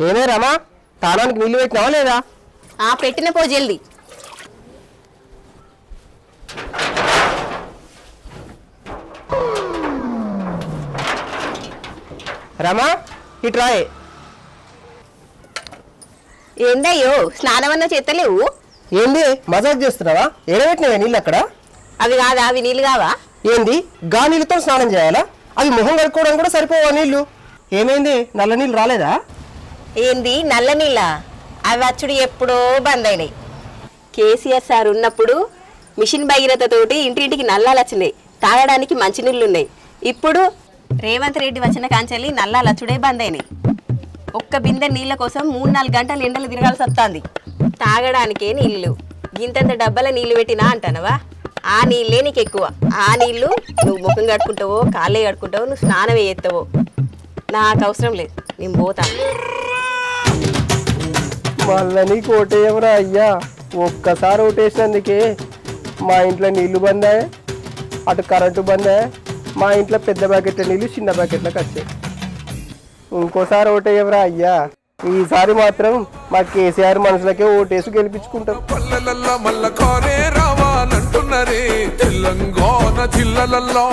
ఏమే రమా? తానానికి నీళ్ళు పెట్టినావా లేదా? ఆ పెట్టిన పో జల్ది. రమా ఇట్రాయే ఏందయ్యో స్నానమన్నా చేస్తలేవు ఏంది మజాక్ చేస్తున్నావా? ఎడబెట్టినావా నీళ్ళు అక్కడ? అవి కాదా అవి నీళ్ళు కావా? ఏంది గా నీళ్ళతో స్నానం చేయాలా? అవి మొహం కడుక్కోవడం కూడా సరిపోవా నీళ్ళు? ఏమైంది నల్ల నీళ్ళు రాలేదా? ఏంది? నల్ల నీళ్ళ? అవి అచ్చుడు ఎప్పుడో బంద్ అయినాయి. కేసీఆర్ సార్ ఉన్నప్పుడు మిషన్ భగీరథతోటి ఇంటింటికి నల్లాలు వచ్చినాయి. తాగడానికి మంచినీళ్ళు ఉన్నాయి ఇప్పుడు రేవంత్ రెడ్డి వచ్చిన కాంచెల్లి నల్లాలు అచ్చుడే బంద్ అయినాయి. ఒక్క బిందె నీళ్ళ కోసం మూడు నాలుగు గంటలు ఎండలు తిరగాల్సి వస్తుంది. తాగడానికే నీళ్ళు. ఇంతంత డబ్బాల నీళ్ళు పెట్టినా అంటానవా? ఆ నీళ్ళే నీకు ఎక్కువ ఆ నీళ్ళు నువ్వు ముఖం కడుకుంటావో కాళ్ళే కడుకుంటావో నువ్వు స్నానం వేయత్తావో నాకు అవసరం లేదు. నేను పోతా. మళ్ళా నీకు ఓటేయమరా అయ్యా. ఒక్కసారి ఓటేసినందుకే మా ఇంట్లో నీళ్ళు బందాయి అటు కరెంటు బందాయి మా ఇంట్లో పెద్ద బకెట్ల నీళ్ళు చిన్న బకెట్లకు వచ్చాయి ఇంకోసారి ఓటేయమరా అయ్యా. ఈసారి మాత్రం మా కేసీఆర్ మనుషులకే ఓటేసి గెలిపించుకుంటాం. పల్లెలల్లో మల్ల కోరే రావాలంటున్నరే. తెలంగాణ జిల్లలల్లో